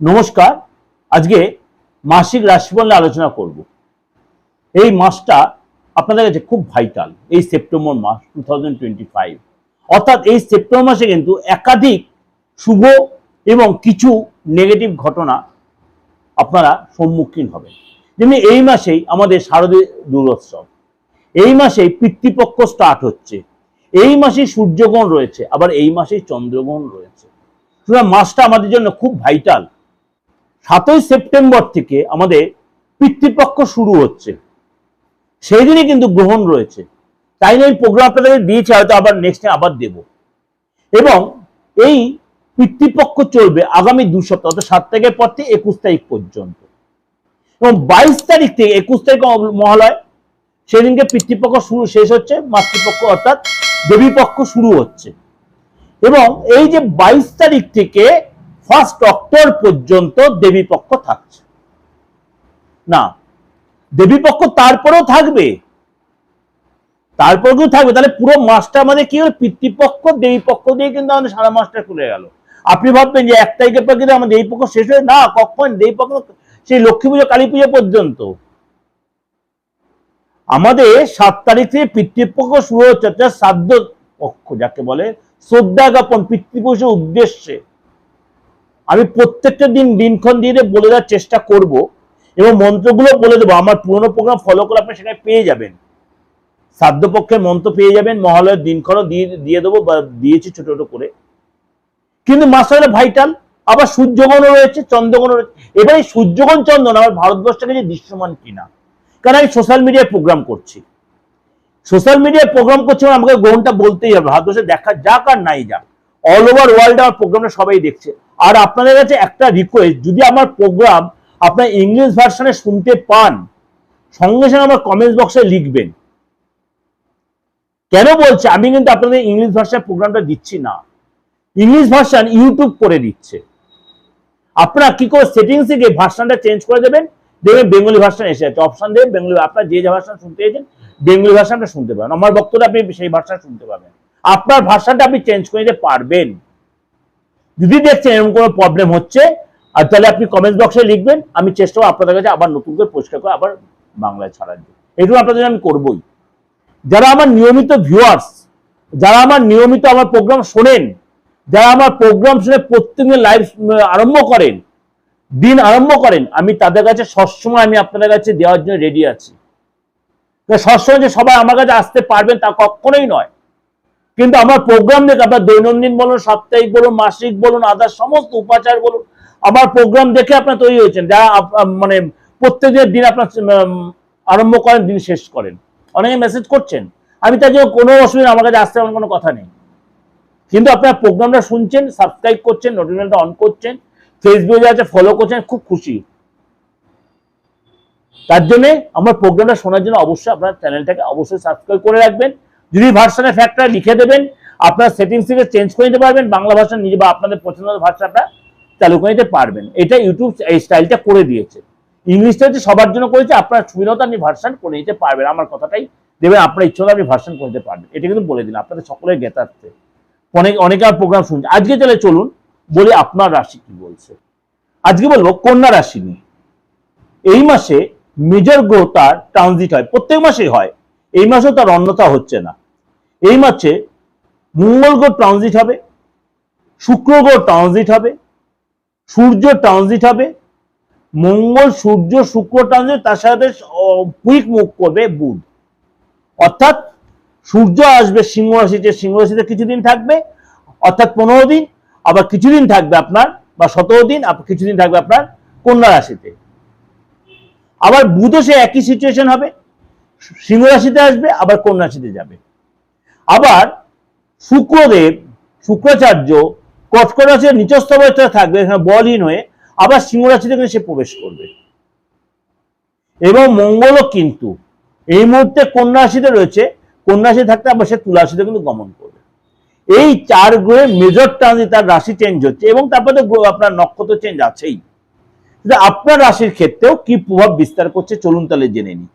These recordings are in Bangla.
নমস্কার। আজকে মাসিক রাশিফল নিয়ে আলোচনা করব। এই মাসটা আপনাদের কাছে খুব ভাইটাল এই সেপ্টেম্বর মাস টু অর্থাৎ এই সেপ্টেম্বর মাসে কিন্তু একাধিক শুভ এবং কিছু নেগেটিভ ঘটনা আপনারা সম্মুখীন হবেন। যেমনি এই মাসেই আমাদের শারদীয় দুর্গোৎসব এই মাসেই পিতৃপক্ষ স্টার্ট হচ্ছে। এই মাসেই সূর্যগ্রহণ রয়েছে, আবার এই মাসেই চন্দ্রগ্রহণ রয়েছে। সুতরাং মাসটা আমাদের জন্য খুব ভাইটাল সাতই সেপ্টেম্বর থেকে আমাদের পিতৃপক্ষ শুরু হচ্ছে। সেই দিনই কিন্তু গ্রহণ রয়েছে। তাই না এই প্রোগ্রাম আপনাদের দিয়েছে, হয়তো আবার নেক্সট আবার দেব। এবং এই পিতৃপক্ষ চলবে আগামী দু সপ্তাহ, অর্থাৎ সাত তারিখের পর থেকে একুশ তারিখ পর্যন্ত। এবং বাইশ তারিখ থেকে একুশ তারিখ মহালয়, সেদিনকে পিতৃপক্ষ শুরু, শেষ হচ্ছে, মাতৃপক্ষ অর্থাৎ দেবীপক্ষ শুরু হচ্ছে। এবং এই যে বাইশ তারিখ থেকে ফার্স্ট অক্টোবর পর্যন্ত দেবীপক্ষ থাকছে। না দেবীপক্ষ তারপরেও থাকবে। তারপর থাকবে, তাহলে পুরো মাসটা আমাদের কি হলো? পিতৃপক্ষ দেবীপক্ষ দিয়ে কিন্তু আমাদের সারা মাসটা খুলে গেল। আপনি ভাববেন যে এক তারিখের পর কিন্তু আমাদের দেবীপক্ষ শেষ হয়ে না, কখন? দেবীপক্ষ সেই লক্ষ্মী পুজো, কালী পুজো পর্যন্ত। আমাদের সাত তারিখ থেকে পিতৃপক্ষ শুরু হচ্ছে শ্রাদ্ধ পক্ষ, যাকে বলে শ্রদ্ধা জ্ঞাপন পিতৃপুরুষের উদ্দেশ্যে। আমি প্রত্যেকটা দিন দিনক্ষণ দিয়ে বলে দেওয়ার চেষ্টা করব এবং মন্ত্রগুলো বলে দেবো। আমার পুরোনো প্রোগ্রাম ফলো করে আপনি সেখানে পেয়ে যাবেন। শ্রাদ্ধপক্ষের মন্ত্র পেয়ে যাবেন, মহালয়ের দিনক্ষণও দিয়ে দিয়ে দেবো বা দিয়েছি ছোট ছোট করে। কিন্তু মাসালে ভাইটাল আবার সূর্যগণও রয়েছে চন্দ্রগণও রয়েছে। এবার এই সূর্যগণ চন্দ্রন আমার ভারতবর্ষের কাছে দৃশ্যমান কিনা, কারণ আমি সোশ্যাল মিডিয়ায় প্রোগ্রাম করছি। সোশ্যাল মিডিয়ায় প্রোগ্রাম করছি মানে আমাকে গ্রহণটা বলতেই হবে, ভারতবর্ষে দেখা যাক আর নাই যাক। অল ওভার ওয়ার্ল্ডে আমার প্রোগ্রামটা সবাই দেখছে। আর আপনাদের কাছে একটা রিকোয়েস্ট যদি আমার প্রোগ্রাম আপনার ইংলিশ ভার্সনে শুনতে পান, সঙ্গে সঙ্গে আমার কমেন্টস বক্সে লিখবেন। কেন বলছে? আমি কিন্তু আপনাদের ইংলিশ ভাষায় প্রোগ্রামটা দিচ্ছি না। ইংলিশ ভার্সন ইউটিউব করে দিচ্ছে। আপনারা কি করে সেটিংস থেকে ভার্সনটা চেঞ্জ করে দেবেন? দেখবেন বেঙ্গলি ভার্সন এসে যাচ্ছে অপশন দেবেন বেঙ্গলি আপনার যে যে ভার্সন শুনতে চাইছেন বেঙ্গলি ভাষাটা শুনতে পাবেন। আমার বক্তব্য আপনি সেই ভাষা শুনতে পাবেন। আপনার ভাষাটা আপনি চেঞ্জ করে নিতে পারবেন। যদি দেখছেন এরকম কোনো প্রবলেম হচ্ছে, আর তাহলে আপনি কমেন্ট বক্সে লিখবেন, আমি চেষ্টা করব আপনাদের কাছে আবার নতুন করে পরিষ্কার করে আবার বাংলায় ছাড়ার জন্য। এটুকু আপনাদের আমি করবই। যারা আমার নিয়মিত ভিউয়ার্স যারা আমার নিয়মিত আমার প্রোগ্রাম শোনেন, যারা আমার প্রোগ্রাম শুনে প্রত্যেকদিন লাইভ আরম্ভ করেন, দিন আরম্ভ করেন, আমি তাদের কাছে সবসময় আমি আপনাদের কাছে দেওয়ার জন্য রেডি আছি। সবসময় যে সবাই আমার কাছে আসতে পারবেন তা কখনোই নয়। কিন্তু আমার প্রোগ্রাম দেখে আপনার দৈনন্দিন বলুন, সাপ্তাহিক বলুন, মাসিক বলুন আদার সমস্ত উপাচার বলুন, আমার প্রোগ্রাম দেখে আপনার তৈরি হয়েছেন। যা মানে প্রত্যেকের দিন আপনার আরম্ভ করেন, দিন শেষ করেন। অনেকে মেসেজ করছেন। আমি তার জন্য কোনো অসুবিধা আমার কাছে আসতে আমার কোনো কথা নেই। কিন্তু আপনার প্রোগ্রামটা শুনছেন সাবস্ক্রাইব করছেন নোটিফিকেশনটা অন করছেন ফেসবুকে আছে ফলো করছেন, খুব খুশি। তার জন্যে আমার প্রোগ্রামটা শোনার জন্য অবশ্যই আপনার চ্যানেলটাকে অবশ্যই সাবস্ক্রাইব করে রাখবেন। যদি ভার্সনের ফ্যাক্টর লিখে দেবেন, আপনার সেটিংস থেকে চেঞ্জ করে নিতে পারবেন, বাংলা ভাষা নিজে বা আপনাদের পছন্দের ভাষাটা চালু করে নিতে পারবেন। এটা ইউটিউব এই স্টাইলটা করে দিয়েছে। ইংলিশটা হচ্ছে সবার জন্য করেছে, আপনার সুবিধা আপনি ভার্সন করে নিতে পারবেন। আমার কথাটাই দেবেন, আপনার ইচ্ছা হলে আপনি ভার্সন করে নিতে পারবেন। এটা কিন্তু বলে দিন আপনাদের সকলের জ্ঞাতার্থে। অনেক, অনেকে আর প্রোগ্রাম শুনছে। আজকে তাহলে চলুন বলি আপনার রাশি কি বলছে। আজকে বলব কন্যা রাশি নিয়ে। এই মাসে মেজর গ্রহ তার ট্রানজিট হয়। প্রত্যেক মাসেই হয়। এই মাসেও তার অন্যতা হচ্ছে না। এই মাসে মঙ্গল গ্রহ ট্রানজিট হবে, শুক্র গ্রহ ট্রানজিট হবে, সূর্য ট্রানজিট হবে, মঙ্গল, সূর্য, শুক্র ট্রানজিট তার সাথে কুইক মুখ করবে বুধ। অর্থাৎ সূর্য আসবে সিংহ রাশিতে সিংহ রাশিতে কিছুদিন থাকবে, অর্থাৎ পনেরো দিন, আবার কিছুদিন থাকবে আপনার, বা সতেরো দিন কিছুদিন থাকবে আপনার কন্যা রাশিতে। আবার বুধও সে একই সিচুয়েশন হবে, সিংহ রাশিতে আসবে, আবার কন্যা রাশিতে যাবে। আবার শুক্রদেব, শুক্রাচার্য কটকট রাশির নিচস্থ অবস্থায় থাকবে, এখানে বলহীন হয়ে আবার সিংহ রাশিতে কিন্তু সে প্রবেশ করবে। এবং মঙ্গলও কিন্তু, এই মুহূর্তে কন্যা রাশিতে রয়েছে, কন্যা রাশি থাকতে আবার সে তুলা রাশিতে কিন্তু গমন করবে। এই চার গ্রহে মেজর ট্রানজিট তার রাশি চেঞ্জ হচ্ছে এবং তারপরে তো আপনার নক্ষত্র চেঞ্জ আছেই। আপনার রাশির ক্ষেত্রেও কি প্রভাব বিস্তার করছে চলুন তাহলে জেনে নিই।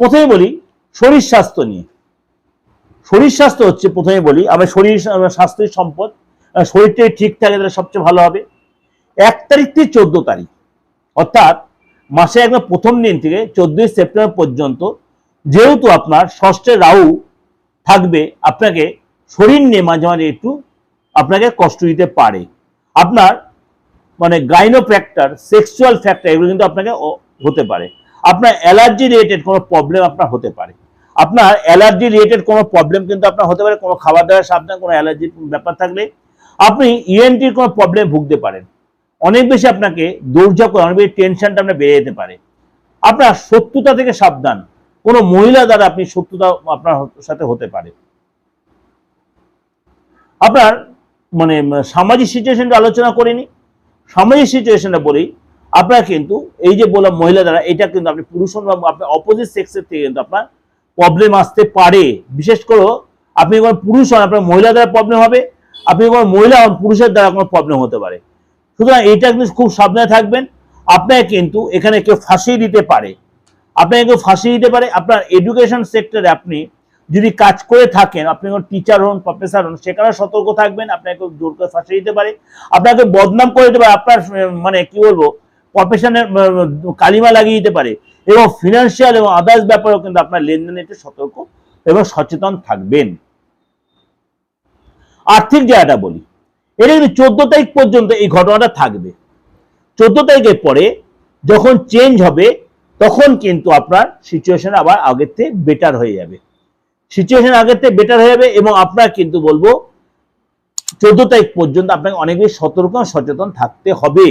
প্রথমে বলি, শরীর স্বাস্থ্য নিয়ে। শরীর স্বাস্থ্য হচ্ছে প্রথমে বলি, আমার শরীর স্বাস্থ্যের সম্পদ শরীরটাই ঠিক থাকে তাহলে সবচেয়ে ভালো হবে। এক তারিখ থেকে চোদ্দ তারিখ, অর্থাৎ মাসে একদম প্রথম দিন থেকে চোদ্দই সেপ্টেম্বর পর্যন্ত যেহেতু আপনার ষষ্ঠে রাহু থাকবে, আপনাকে শরীর নিয়ে মাঝে মাঝে একটু আপনাকে কষ্ট দিতে পারে। আপনার মানে গাইনো ফ্যাক্টর সেক্সুয়াল ফ্যাক্টর এগুলো কিন্তু আপনাকে হতে পারে। আপনার অ্যালার্জি রিলেটেড কোনো প্রবলেম আপনার হতে পারে। আপনার অ্যালার্জি রিলেটেড কোনো প্রবলেম কিন্তু আপনার হতে পারে, কোনো খাবার দাবার সাবধান, কোনো অ্যালার্জির ব্যাপার থাকলে আপনি ইএনটির কোনো প্রবলেম ভুগতে পারেন। অনেক বেশি আপনাকে দৌড়ঝাঁপ করে, অনেক বেশি টেনশনটা আপনার বেড়ে যেতে পারে। আপনার শত্রুতা থেকে সাবধান। কোনো মহিলা দ্বারা আপনি শত্রুতা আপনার সাথে হতে পারে। আপনার মানে সামাজিক সিচুয়েশনটা আলোচনা করিনি। সামাজিক সিচুয়েশনটা বলি, আপনার কিন্তু এই যে বললাম মহিলা দ্বারা, এটা কিন্তু আপনি পুরুষ বা আপনার অপোজিট সেক্সের থেকে কিন্তু আপনার প্রবলেম আসতে পারে। বিশেষ করে আপনি যখন পুরুষ হন, আপনার মহিলা দ্বারা প্রবলেম হবে, আপনি যখন মহিলা হন, পুরুষের দ্বারা কোনো প্রবলেম হতে পারে। সুতরাং এইটা কিন্তু খুব সাবধানে থাকবেন। আপনাকে কিন্তু এখানে কেউ ফাঁসিয়ে দিতে পারে। আপনাকে কেউ ফাঁসিয়ে দিতে পারে। আপনার এডুকেশন সেক্টরে আপনি যদি কাজ করে থাকেন, আপনি কোনো টিচার হন প্রফেসর হন সেখানে সতর্ক থাকবেন। আপনাকে জোর করে ফাঁসিয়ে দিতে পারে। আপনাকে বদনাম করে দিতে পারে। আপনার মানে কি বলব প্রফেশনের কালিমা লাগিয়ে দিতে পারে। এবং ফিনান্সিয়াল এবং আদার্স ব্যাপারেও কিন্তু আপনার লেনদেনে একটু সতর্ক এবং সচেতন থাকবেন। আর্থিক জায়গাটা বলি, এটা কিন্তু চোদ্দ তারিখ পর্যন্ত এই ঘটনাটা থাকবে। চোদ্দ তারিখের পরে যখন চেঞ্জ হবে, তখন কিন্তু আপনার সিচুয়েশন আবার আগের থেকে বেটার হয়ে যাবে। সিচুয়েশন আগের থেকে বেটার হয়ে যাবে এবং আপনার কিন্তু বলব, চোদ্দ তারিখ পর্যন্ত আপনাকে অনেক বেশি সতর্ক সচেতন থাকতে হবে।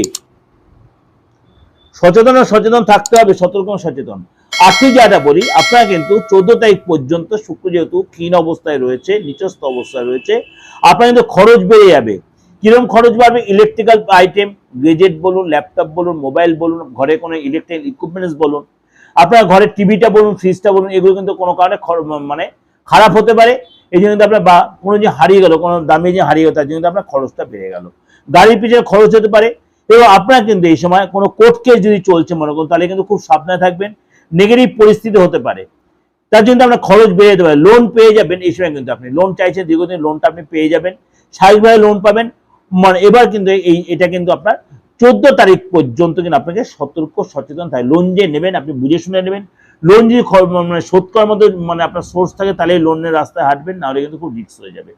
সচেতন সচেতন থাকতে হবে, সতর্ক সচেতন। আর্থিক জায়গাটা বলি, আপনারা কিন্তু চোদ্দ তারিখ পর্যন্ত শুক্র যেহেতু ক্ষীণ অবস্থায় রয়েছে, নিচস্থ অবস্থায় রয়েছে, আপনার কিন্তু খরচ বেড়ে যাবে। কীরকম খরচ বাড়বে? ইলেকট্রিক্যাল আইটেম গেজেট বলুন ল্যাপটপ বলুন মোবাইল বলুন, ঘরে কোনো ইলেকট্রিক ইকুইপমেন্টস বলুন, আপনার ঘরের টিভিটা বলুন ফ্রিজটা বলুন, এগুলো কিন্তু কোনো কারণে মানে খারাপ হতে পারে। এই জন্য কিন্তু আপনার বা, কোনো যে হারিয়ে গেল, কোনো দামি যে হারিয়ে গেল, তার জন্য আপনার খরচটা বেড়ে গেল। গাড়ির পিছনে খরচ হতে পারে এবং আপনার কিন্তু এই সময় কোনো কোর্ট কেস যদি চলছে মনে করুন, তাহলে কিন্তু খুব সাবধানে থাকবেন। নেগেটিভ পরিস্থিতি হতে পারে। তার জন্য আপনার খরচ বেড়ে যেতে পারে। লোন পেয়ে যাবেন, এই সময় কিন্তু আপনি লোন চাইছেন, দীর্ঘদিন লোনটা আপনি পেয়ে যাবেন। স্বাভাবিকভাবে লোন পাবেন। মানে এবার কিন্তু এই, এটা কিন্তু আপনার চোদ্দ তারিখ পর্যন্ত কিন্তু আপনাকে সতর্ক, সচেতন থাকে লোন যে নেবেন, আপনি বুঝে শুনে নেবেন। লোন যদি মানে শোধ করার মধ্যে মানে আপনার সোর্স থাকে, তাহলে লোনের রাস্তায় হাঁটবেন, নাহলে কিন্তু খুব রিস্ক হয়ে যাবে।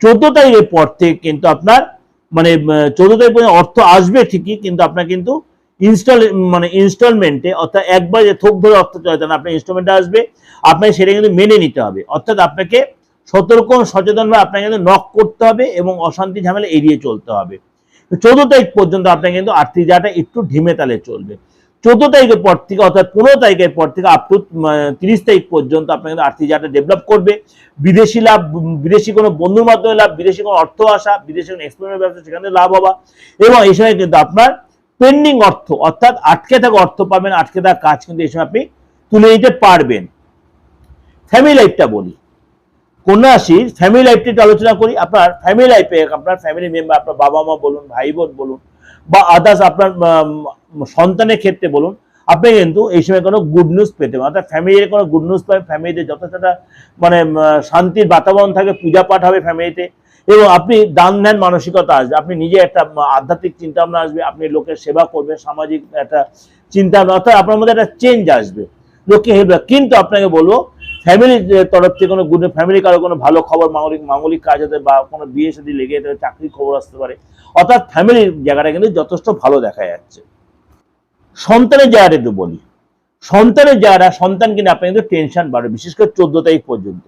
চোদ্দ তারিখের পর থেকে কিন্তু আপনার মানে চোদ্দ তারিখ পর্যন্ত অর্থ আসবে ঠিকই, কিন্তু আপনার কিন্তু ইনস্টল মানে ইনস্টলমেন্টে অর্থাৎ একবার যে থোক ধরে অর্থ চলে না আপনার ইনস্টলমেন্টে আসবে। আপনাকে সেটা কিন্তু মেনে নিতে হবে। অর্থাৎ আপনাকে সতর্ক সচেতনভাবে আপনাকে কিন্তু নক করতে হবে এবং অশান্তি, ঝামেলা এড়িয়ে চলতে হবে। চোদ্দ তারিখ পর্যন্ত আপনাকে কিন্তু আর্থিক জায়গাটা একটু ঢিমে তালে চলবে। চোদ্দ তারিখের পর থেকে অর্থাৎ পনেরো তারিখের পর থেকে আপ টু তিরিশ তারিখ পর্যন্ত আপনার কিন্তু আর্থিক জায়গাটা ডেভেলপ করবে। বিদেশি লাভ, বিদেশি কোনো বন্ধুর মাধ্যমে লাভ, বিদেশি কোনো অর্থ আসা, বিদেশি কোনো এক্সপোর্টের ব্যবসা, সেখানে লাভ হওয়া। এবং এই সময় কিন্তু আপনার পেন্ডিং অর্থ, অর্থাৎ আটকে থাকা অর্থ পাবেন, আটকে থাকা কাজ কিন্তু এই সময় আপনি তুলে নিতে পারবেন। ফ্যামিলি লাইফটা বলি। কন্যা রাশির ফ্যামিলি লাইফটা আলোচনা করি। আপনার ফ্যামিলি লাইফে আপনার ফ্যামিলি মেম্বার আপনার বাবা মা বলুন ভাই বোন বলুন বা আদার্স আপনার সন্তানের ক্ষেত্রে বলুন, আপনি কিন্তু এই সময় কোনো গুড নিউজ পেতে পারেন। অর্থাৎ ফ্যামিলির কোনো গুড নিউজ পাবে ফ্যামিলিতে যথেষ্ট মানে শান্তির বাতাবরণ থাকে, পূজা পাঠ হবে ফ্যামিলিতে এবং আপনি দান ধ্যান মানসিকতা আসবে, আপনি নিজে একটা আধ্যাত্মিক চিন্তা ভাবনা আসবে, আপনি লোকের সেবা করবেন, সামাজিক একটা চিন্তা ভাবনা, অর্থাৎ আপনার মধ্যে একটা চেঞ্জ আসবে। লোককে হেল্প কিন্তু আপনাকে বলব ফ্যামিলির তরফ থেকে কোনো গুড ফ্যামিলি কারও কোনো ভালো খবর মাঙ্গলিক মাঙ্গলিক কাজ হতে বা কোনো বিয়ে সাথে লেগে যেতে চাকরির খবর আসতে পারে। অর্থাৎ ফ্যামিলির জায়গাটা কিন্তু যথেষ্ট ভালো দেখা যাচ্ছে। সন্তানের জায়গাটা একটু বলি। সন্তানের জায়গাটা, সন্তান কিন্তু আপনার কিন্তু টেনশন বাড়বে, বিশেষ করে চোদ্দ তারিখ পর্যন্ত।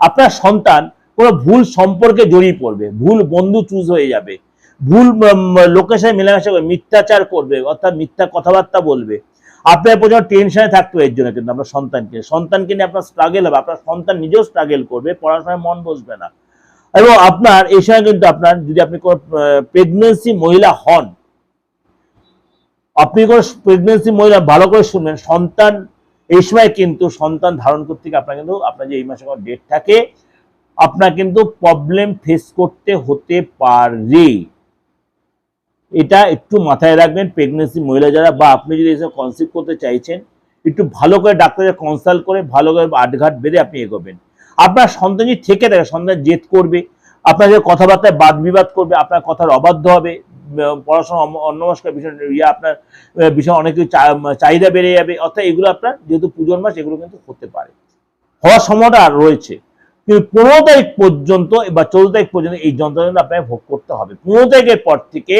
আপনার সন্তান কোনো ভুল সম্পর্কে জড়িয়ে পড়বে, ভুল বন্ধু চুজ হয়ে যাবে, ভুল লোকের সাথে মেলামেশা করবে, মিথ্যাচার করবে, অর্থাৎ মিথ্যা কথাবার্তা বলবে আপনার প্রচণ্ড টেনশনে থাকতো এর জন্য কিন্তু আপনার সন্তানকে। সন্তানকে নিয়ে আপনার স্ট্রাগেল হবে। আপনার সন্তান নিজেও স্ট্রাগেল করবে, পড়াশোনায় মন বসবে না। এবং আপনার এই সময় কিন্তু আপনার যদি আপনি কোনো প্রেগনেন্সি মহিলা হন, আপনি কোনো প্রেগনেন্সি মহিলা ভালো করে শুনবেন, সন্তান এই সময় কিন্তু সন্তান ধারণ করতে গিয়ে আপনার কিন্তু, আপনার যে এই মাসে কোনো ডেট থাকে, আপনার কিন্তু প্রবলেম ফেস করতে হতে পারে। এটা একটু মাথায় রাখবেন প্রেগনেন্সি মহিলা যারা বা আপনি যদি এসব কনসিভ করতে চাইছেন, একটু ভালো করে ডাক্তারের কনসাল্ট করে, ভালো করে আটঘাট বেঁধে আপনি এগোবেন। আপনার সন্তান যদি থেকে থাকে, সন্তান জেদ করবে, আপনার যে কথাবার্তায় বাদ বিবাদ করবে, আপনার কথার অবাধ্য হবে পড়াশোনা অন্য- অন্যমস্কার বিষয় ইয়ে আপনার বিষয় অনেক কিছু চাহিদা বেড়ে যাবে, অর্থাৎ এগুলো আপনার, যেহেতু পুজোর মাস, এগুলো কিন্তু হতে পারে। হওয়ার সময়টা রয়েছে। কিন্তু পনেরো তারিখ পর্যন্ত বা চৌদ্দ তারিখ পর্যন্ত এই যন্ত্রণা আপনাকে ভোগ করতে হবে। পনেরো তারিখের পর থেকে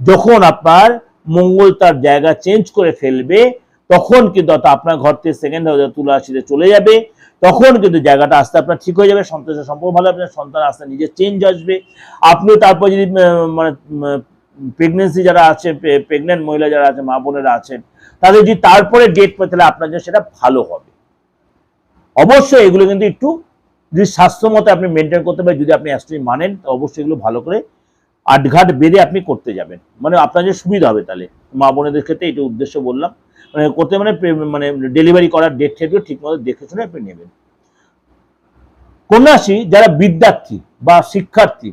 যখন আপনার মঙ্গল তার জায়গা চেঞ্জ করে ফেলবে, তখন কিন্তু আপনার ঘর থেকে সেকেন্ড হাউসে তুলা রাশিতে চলে যাবে, তখন কিন্তু জায়গাটা আস্তে আপনার ঠিক হয়ে যাবে সন্তোষের সম্পর্ক ভালো আপনার সন্তান আস্তে নিজে চেঞ্জ আসবে। আপনিও তারপর যদি মানে প্রেগনেন্সি যারা আছে প্রেগনেন্ট মহিলা যারা আছে মা বোনেরা আছেন, তাদের যদি তারপরে ডেট পেতে তাহলে আপনার জন্য সেটা ভালো হবে। অবশ্যই এগুলো কিন্তু একটু যদি স্বাস্থ্য মতো আপনি মেনটেন করতে পারেন, যদি আপনি অ্যাস্ট্রোলজি মানেন, তো অবশ্যই এগুলো ভালো করে আটঘাট বেঁধে আপনি করতে যাবেন। মানে আপনার যে সুবিধা হবে তাহলে। মা বোনেদের ক্ষেত্রে এটা উদ্দেশ্য বললাম। মানে করতে মানে মানে ডেলিভারি করার ডেট ঠিক মতো দেখে শুনে আপনি নেবেন। কন্যাশ্রী যারা বিদ্যার্থী বা শিক্ষার্থী,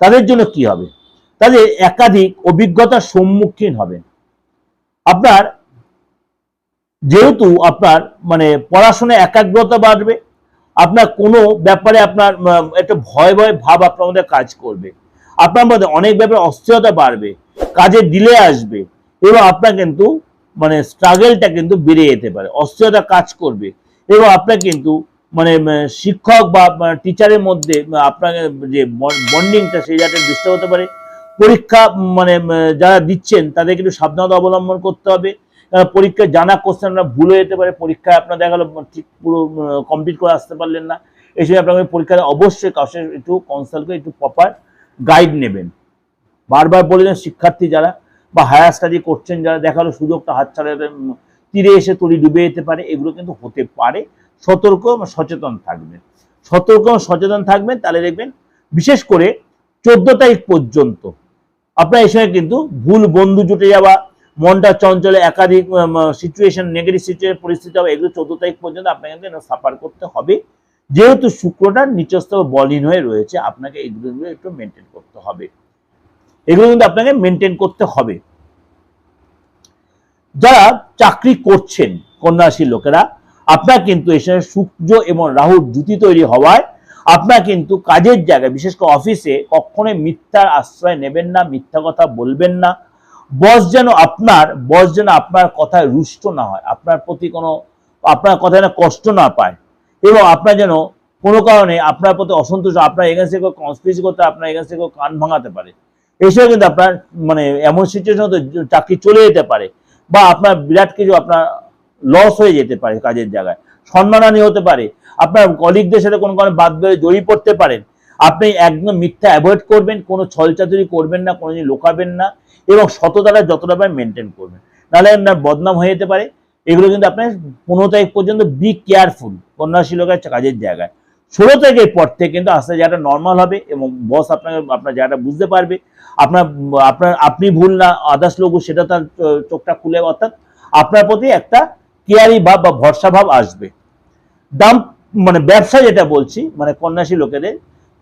তাদের জন্য কি হবে? তাদের একাধিক অভিজ্ঞতার সম্মুখীন হবেন। আপনার যেহেতু আপনার মানে পড়াশোনায় একাগ্রতা বাড়বে, আপনার কোনো ব্যাপারে আপনার একটা ভয় ভয় ভাব আপনার মধ্যে কাজ করবে। আপনার মধ্যে অনেক ব্যাপারে অস্থিরতা বাড়বে, কাজে ডিলে আসবে এবং আপনার কিন্তু মানে স্ট্রাগলটা কিন্তু বেড়ে যেতে পারে, অস্থিরতা কাজ করবে এবং আপনার কিন্তু মানে শিক্ষক বা টিচারের মধ্যে আপনাকে যে বন্ডিংটা সেই জায়গাটা ডিস্টার্ব হতে পারে। পরীক্ষা মানে যারা দিচ্ছেন তাদের কিন্তু সাবধানতা অবলম্বন করতে হবে। কারণ পরীক্ষায় জানা কোশ্চেন আপনার ভুল হয়ে যেতে পারে, পরীক্ষায় আপনার দেখা গেলো ঠিক পুরো কমপ্লিট করে আসতে পারলেন না। এই সময় আপনাকে পরীক্ষায় অবশ্যই কাউকে একটু কনসাল্ট করে, একটু প্রপার গাইড নেবেন। বারবার বললেন শিক্ষার্থী যারা বা হায়ার স্টাডি করছেন যারা দেখাল সুযোগটা হাতছাড়া উম, তীরে এসে তরি ডুবে যেতে পারে এগুলো কিন্তু হতে পারে। সতর্ক সচেতন থাকবেন। সতর্ক সচেতন থাকবেন তাহলে দেখবেন বিশেষ করে চোদ্দ তারিখ পর্যন্ত আপনার এই সময় কিন্তু ভুল বন্ধু জুটে যাওয়া মনটা চঞ্চলে একাধিক সিচুয়েশন নেগেটিভ সিচুয়েশন পরিস্থিতি হবে এগুলো চোদ্দ তারিখ পর্যন্ত আপনাকে কিন্তু সাফার করতে হবে। যেহেতু শুক্রটা নিচস্থ বলিন হয়ে রয়েছে, আপনাকে এগুলো একটু মেনটেন করতে হবে। এগুলো কিন্তু আপনাকে মেনটেন করতে হবে। যারা চাকরি করছেন কন্যারাশির লোকেরা, আপনার কিন্তু এই সময় সূর্য এবং রাহুর জুতি তৈরি হওয়ায় আপনার কিন্তু কাজের জায়গায়, বিশেষ করে অফিসে, কখনোই মিথ্যার আশ্রয় নেবেন না, মিথ্যা কথা বলবেন না। বস যেন আপনার, বস যেন আপনার কথায় রুষ্ট না হয়, আপনার প্রতি কোনো, আপনার কথায় যেন কষ্ট না পায়। এবং আপনার যেন কোনো কারণে আপনার প্রতি অসন্তোষ, আপনার এগেন্সে কেউ কনস্পিরেসি করতে, আপনার এগেন্সে কেউ কান ভাঙাতে পারে। এসব কিন্তু আপনার মানে এমন সিচুয়েশন চাকরি চলে যেতে পারে বা আপনার বিরাট কিছু আপনার লস হয়ে যেতে পারে কাজের জায়গায়। সম্মানহানি হতে পারে। আপনার কলিগদের সাথে কোনো কারণে বাদ বেড়ে জড়িয়ে পড়তে পারেন। আপনি একদম মিথ্যা অ্যাভয়েড করবেন, কোনো ছলচাতুরি করবেন না, কোনো লোকাবেন না এবং সততাটা যতটা পারেন মেনটেন করবেন। নাহলে আপনার বদনাম হয়ে যেতে পারে। এগুলো কিন্তু আপনার পনেরো তারিখ পর্যন্ত বি কেয়ারফুল কন্যাশী লোকের কাজের জায়গায়। ষোলো তারিখের পর থেকে কিন্তু আস্তে জায়গাটা নর্মাল হবে এবং বস আপনাকে, আপনার জায়গাটা বুঝতে পারবে। আপনার আপনার, আপনি ভুল না আদার্স লোক সেটা তার চোখটা খুলে অর্থাৎ আপনার প্রতি একটা কেয়ারি ভাব বা ভরসা ভাব আসবে। দাম মানে ব্যবসা যেটা বলছি মানে কন্যাশী লোকেদের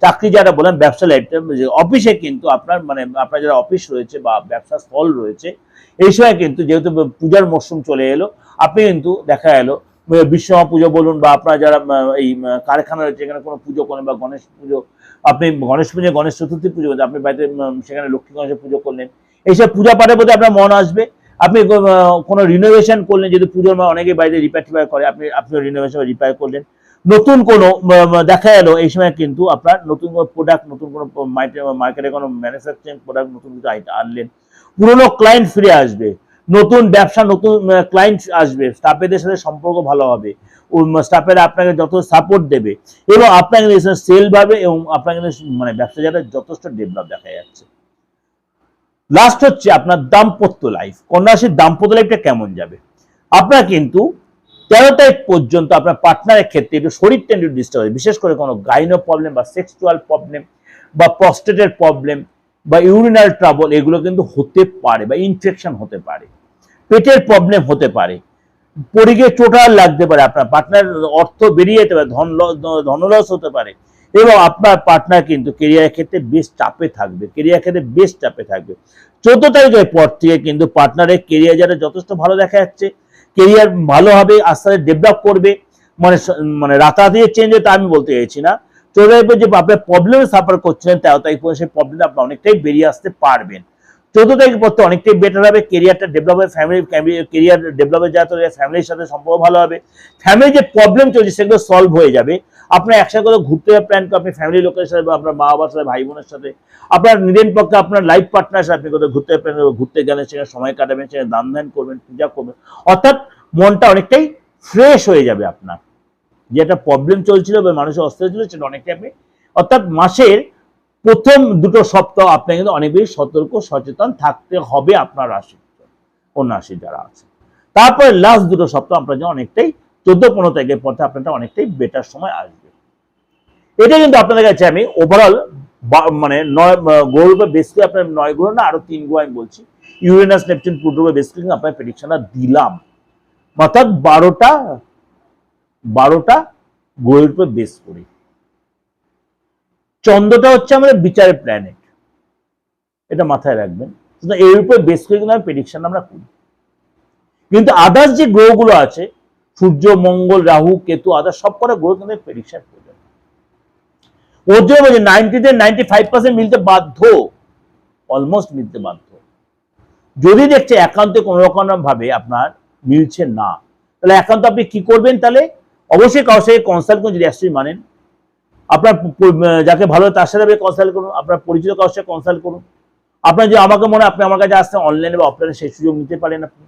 চাকরি যারা বলেন, ব্যবসা লাইফটা অফিসে কিন্তু আপনার মানে আপনার যারা অফিস রয়েছে বা ব্যবসা স্থল রয়েছে, এই সময় কিন্তু যেহেতু পূজার মরশুম চলে এলো, আপনি কিন্তু দেখা এলো বিশ্বমা পুজো বলুন বা আপনার যারা এই কারখানা রয়েছে এখানে কোনো পুজো করেন বা গণেশ পুজো আপনি গণেশ পুজো গণেশ চতুর্থী পুজো করছেন, আপনি বাড়িতে সেখানে লক্ষ্মী গণেশের পুজো করলেন এইসব পূজা পাঠের প্রতি আপনার মন আসবে। আপনি কোনো রিনোভেশন করলেন যদি পুজোর মা অনেকে বাড়িতে রিপেয়ার টিপেয়ার করে আপনি আপনি রিনোভেশন রিপেয়ার করলেন। নতুন কোনো দেখা গেলো এই সময় কিন্তু আপনার নতুন কোনো প্রোডাক্ট নতুন কোনো মার্কেটে কোনো ম্যানুফ্যাকচারিং প্রোডাক্ট নতুন কিছু আনলেন। পুরনো ক্লায়েন্ট ফিরে আসবে। নতুন ব্যবসা, নতুন ক্লায়েন্ট আসবে স্টাফেদের সাথে সম্পর্ক ভালো হবে। স্টাফেরা আপনাকে যত সাপোর্ট দেবে, এবং আপনাকে সেল বাড়বে এবং আপনাকে মানে ব্যবসা যারা যথেষ্ট ডেভেলপ দেখা যাচ্ছে। লাস্ট হচ্ছে আপনার দাম্পত্য লাইফ কন্যাশীর দাম্পত্য লাইফটা কেমন যাবে? আপনার কিন্তু তেরো তারিখ পর্যন্ত আপনার পার্টনারের ক্ষেত্রে একটু শরীরটা একটু ডিস্টার্ব হবে, বিশেষ করে কোনো গাইনো প্রবলেম বা সেক্সুয়াল প্রবলেম বা প্রস্টেটের প্রবলেম বা ইউরিনাল ট্রাবল এগুলো কিন্তু হতে পারে বা ইনফেকশন হতে পারে, পেটের প্রবলেম হতে পারে পরিগে চোটাল লাগতে পারে, আপনার পার্টনার অর্থ বেরিয়ে যেতে পারে, ধন ধনলস হতে পারে এবং আপনার পার্টনার কিন্তু কেরিয়ারের ক্ষেত্রে বেশ চাপে থাকবে কেরিয়ার ক্ষেত্রে বেশ চাপে থাকবে। চোদ্দ তারিখের পর থেকে কিন্তু পার্টনারের কেরিয়ার যারা যথেষ্ট ভালো দেখা যাচ্ছে কেরিয়ার ভালো হবে, আস্তে আস্তে ডেভেলপ করবে মানে মানে রাতারাতি চেঞ্জ তা আমি বলতে চাইছি না। চোদ্দ তারিখ পর যে আপনার প্রবলেম সাফার করছিলেন তেরো তারিখ পর্যন্ত সেই প্রবলেম আপনি অনেকটাই বেরিয়ে আসতে পারবেন। চোদ্দ তারিখ পর অনেকটাই বেটার হবে কেরিয়ারটা ডেভেলপ হবে ফ্যামিলি কেরিয়ার ডেভেলপ হয়ে যাওয়া তো ফ্যামিলির সাথে সম্পর্ক ভালো হবে। ফ্যামিলির যে প্রবলেম চলছে, সেগুলো সলভ হয়ে যাবে। আপনার একসাথে করে ঘুরতে প্ল্যান করে আপনি ফ্যামিলি লোকের সাথে বা আপনার মা বাবার সাথে ভাই বোনের সাথে, আপনার নিজের পক্ষে আপনার লাইফ পার্টনার সাথে আপনি কোথাও ঘুরতে প্ল্যান ঘুরতে গেলে সেখানে সময় কাটাবেন, সেখানে দান ধ্যান করবেন, পূজা করবেন। অর্থাৎ মনটা অনেকটাই ফ্রেশ হয়ে যাবে আপনার। যে একটা প্রবলেম চলছিল বা মানুষের অস্থির ছিল সেটা অনেকটাই আপনি অর্থাৎ মাসের প্রথম দুটো সপ্তাহ আপনাকে কিন্তু অনেক বেশি সতর্ক, সচেতন থাকতে হবে আপনার রাশি অন্য রাশি যারা আছে। তারপরে লাস্ট দুটো সপ্তাহ আপনার জন্য অনেকটাই চোদ্দ, পনেরো তারিখের পথে আপনারটা অনেকটাই বেটার সময় আসবে। এটা কিন্তু আপনাদের কাছে আমি ওভারঅল মানে নয় গ্রহরূপে বেশ করে আপনার নয় গ্রহ না, আরও তিন গ্রহ আমি বলছি। ইউরেনাস নেপচুন প্লুটোরূপে বেশ করে আপনার প্রেডিকশনটা দিলাম। অর্থাৎ বারোটা বারোটা গ্রহের উপর বেস করি। চন্দ্রটা হচ্ছে আমাদের বিচারের প্ল্যানেট এটা মাথায় রাখবেন। এর উপর বেস করে কিন্তু প্রেডিকশন আমরা করি। কিন্তু আদার্স যে গ্রহগুলো আছে, সূর্য, মঙ্গল, রাহু, কেতু আদার্স সব কটা গ্রহ কিন্তু প্রেডিকশন করবে ওর জন্য বলছি নাইনটিতে নাইনটি ফাইভ পার্সেন্ট মিলতে বাধ্য। অলমোস্ট মিলতে বাধ্য। যদি দেখছে একান্তে কোনো রকম ভাবে আপনার মিলছে না, তাহলে একান্ত আপনি কি করবেন তাহলে অবশ্যই কারোর সাথে কনসাল্ট করুন, যদি অ্যাস্ট্রি মানেন। আপনার যাকে ভালো তার সাথে কনসাল্ট করুন, আপনার পরিচিত কারোর সাথে কনসাল্ট করুন। আপনার যে আমাকে মনে আপনি আমার কাছে আসতে অনলাইনে বা অফলাইনে সেই সুযোগ নিতে পারেন আপনি।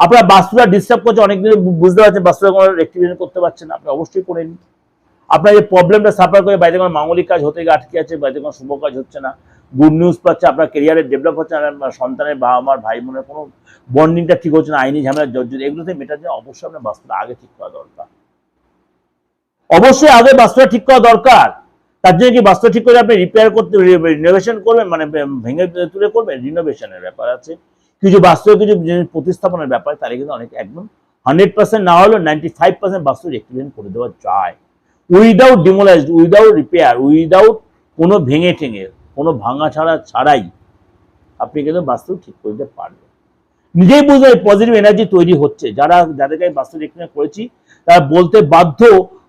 আপনার বাস্তুটা ডিস্টার্ব করছে অনেক অনেকদিন বুঝতে পারছেন বাস্তুটা কোনো রেক্টিভেশন করতে পারছেন আপনি অবশ্যই করে নিন। আপনার যে প্রবলেমটা সাফার করে বাইরে কোনো মাঙ্গলিক কাজ হতে গিয়ে আটকে আছে বাইরে কোনো শুভ কাজ হচ্ছে না গুড নিউজ পাচ্ছে, আপনার কেরিয়ারে ডেভেলপ হচ্ছে না সন্তানের বাবা মার ভাই বোনের কোনো বন্ডিংটা ঠিক হচ্ছে না, আইনি ঝামেলা জর্জর এগুলোতে মেটার জন্য অবশ্যই আপনার বাস্তুটা আগে ঠিক করা দরকার। অবশ্যই আগে বাস্তুটা ঠিক করা দরকার। তার জন্য কি বাস্তু ঠিক করে আপনি রিপেয়ার করতে রিনোভেশন করবেন? মানে ভেঙে তুলে করবেন? রিনোভেশনের ব্যাপার আছে। কিছু বাস্তু, কিছু জিনিস প্রতিস্থাপনের ব্যাপার, তারা কিন্তু অনেক, একদম হান্ড্রেড পার্সেন্ট না হলেও ninety five percent vastu rectification করে দেওয়া যায়। Without demolished without repair without কোনো ভেঙে টেঙে কোনো ভাঙা ছাড়া ছাড়াই আপনি কিন্তু বাস্তু ঠিক করতে দিতে পারবেন। নিজেই বুঝবে পজিটিভ এনার্জি তৈরি হচ্ছে। যারা যাদেরকে আমি বাস্তু রেক্টিফাই করেছি, তারা বলতে বাধ্য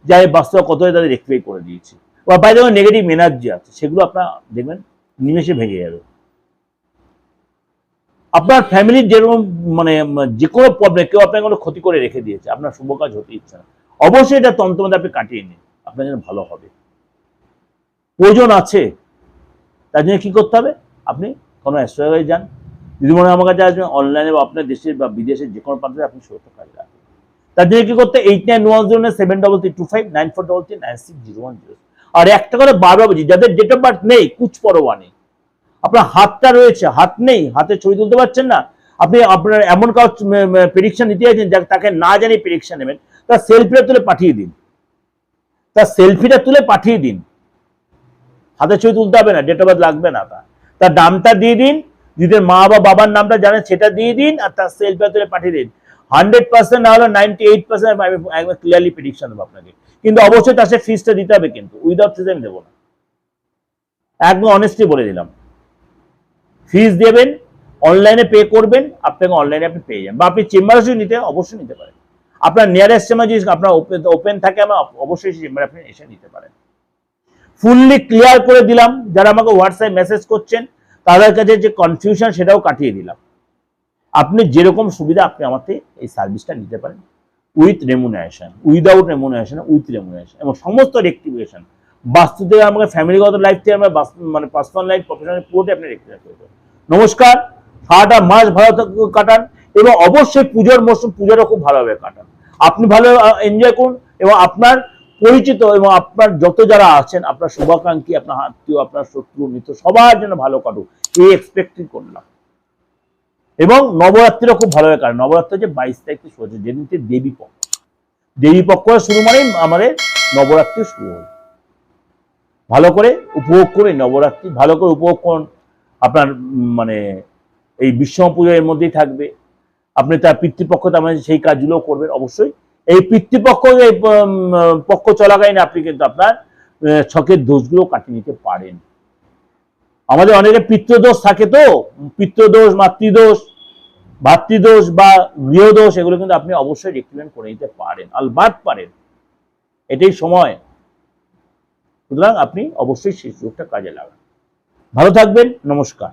যে আমি বাস্তব কতটা তাদের রেক্টিফাই করে দিয়েছি। বা বাইরে নেগেটিভ এনার্জি আছে, সেগুলো আপনার দেখবেন, নিমেষে ভেঙে যাবে। আপনার ফ্যামিলির যেরকম মানে যে কোনো প্রবলেম কেউ আপনাকে কোনো ক্ষতি করে রেখে দিয়েছে, আপনার শুভ কাজ হতে ইচ্ছে না। অবশ্যই এটা তন্ত্র মধ্যে আপনি কাটিয়ে নিন, আপনার জন্য ভালো হবে। প্রয়োজন আছে, তার জন্য কি করতে হবে? আপনি কোনো অ্যাস্ট্রোলজি যান যদি মনে হয় আমার কাছে আসবেন অনলাইনে বা আপনার দেশের বা বিদেশের যে কোনো প্রান্তে আপনি সুরক্ষা কাজে রাখবেন। তার জন্য কি করতে eight nine one zero nine seven double three two five nine four double three nine six zero one zero আর একটা করে বারবার বলছি, যাদের ডেট অফ বার্থ নেই, কুচ পরোয়া নেই আপনার হাতটা রয়েছে, হাত নেই, হাতে ছবি তুলতে পারছেন না। আপনি আপনার এমন কাউ প্রেডিকশন নিতে চাইছেন যা তাকে না জানিয়ে প্রেডিকশন নেবেন, তার সেলফিটা তুলে পাঠিয়ে দিন। তার সেলফিটা তুলে পাঠিয়ে দিন। হাতে ছবি তুলতে হবে না ডেট অফ বার্থ লাগবে না তার। তার নামটা দিয়ে দিন যদি মা বা বাবার নামটা জানেন, সেটা দিয়ে দিন আর তার সেলফিটা তুলে পাঠিয়ে দিন। হান্ড্রেড পার্সেন্ট না হলে নাইনটি এইট পার্সেন্ট আমি একদম ক্লিয়ারলি প্রেডিকশন দেবো আপনাকে। কিন্তু অবশ্যই তার সে ফিসটা দিতে হবে কিন্তু উইদাউট ফিস আমি দেবো না। একদম অনেস্টলি বলে দিলাম। ফিস দেবেন অনলাইনে পে করবেন, আপনাকে অনলাইনে আপনি পেয়ে যাবেন। বা আপনি চেম্বারে যদি নিতে, অবশ্যই নিতে পারেন। আপনার নিয়ারেস্ট চেম্বার যদি আপনার ওপেন থাকে আমার, অবশ্যই চেম্বারে আপনি এসে নিতে পারেন। ফুললি ক্লিয়ার করে দিলাম, যারা আমাকে হোয়াটসঅ্যাপ মেসেজ করছেন তাদের কাছে যে কনফিউশন সেটাও কাটিয়ে দিলাম। আপনি যেরকম সুবিধা আপনি আমাকে এই সার্ভিসটা নিতে পারেন। With remuneration without remuneration with remuneration এবং সমস্ত রেক্টিফিকেশন বাস্তু থেকে আমাকে ফ্যামিলিগত লাইফ থেকে আমরা মানে পার্সোনাল লাইফ প্রফেশনাল পুরোটাই আপনি রেক্টিফাই করে দেবেন। নমস্কার, সারাটা মাস ভালো কাটান এবং অবশ্যই পুজোর মরশুম পুজোরও খুব ভালোভাবে কাটান। আপনি ভালো এনজয় করুন এবং আপনার পরিচিত এবং আপনার যত যারা আছেন, আপনার শুভাকাঙ্ক্ষী, আপনার আত্মীয়, আপনার শত্রু, মিত্র, সবার জন্য ভালো কাটুক। এই এক্সপেক্টই করলাম। এবং নবরাত্রিরও খুব ভালোভাবে কাটে নবরাত্রি হচ্ছে বাইশ তারিখ শুরু হচ্ছে, যেদিনকে দেবী পক্ষ। দেবী পক্ষ শুরু মানেই আমাদের নবরাত্রি শুরু হয়। ভালো করে উপভোগ করে নবরাত্রি, ভালো করে উপভোগ করুন। আপনার মানে এই বিশ্বম পুজো এর মধ্যেই থাকবে। আপনি তার পিতৃপক্ষ, তার মানে সেই কাজগুলো করবেন। অবশ্যই এই পিতৃপক্ষ, এই পক্ষ চলাকালীন আপনি কিন্তু আপনার ছকের দোষগুলো কাটিয়ে নিতে পারেন। আমাদের অনেকে পিতৃদোষ থাকে তো পিতৃদোষ, মাতৃদোষ, ভাতৃদোষ বা গৃহদোষ, এগুলো কিন্তু আপনি অবশ্যই রেক্টিভেন্ট করে নিতে পারেন, আলবাত পারেন। এটাই সময়। সুতরাং আপনি অবশ্যই সেই সুযোগটা কাজে লাগান। ভালো থাকবেন, নমস্কার।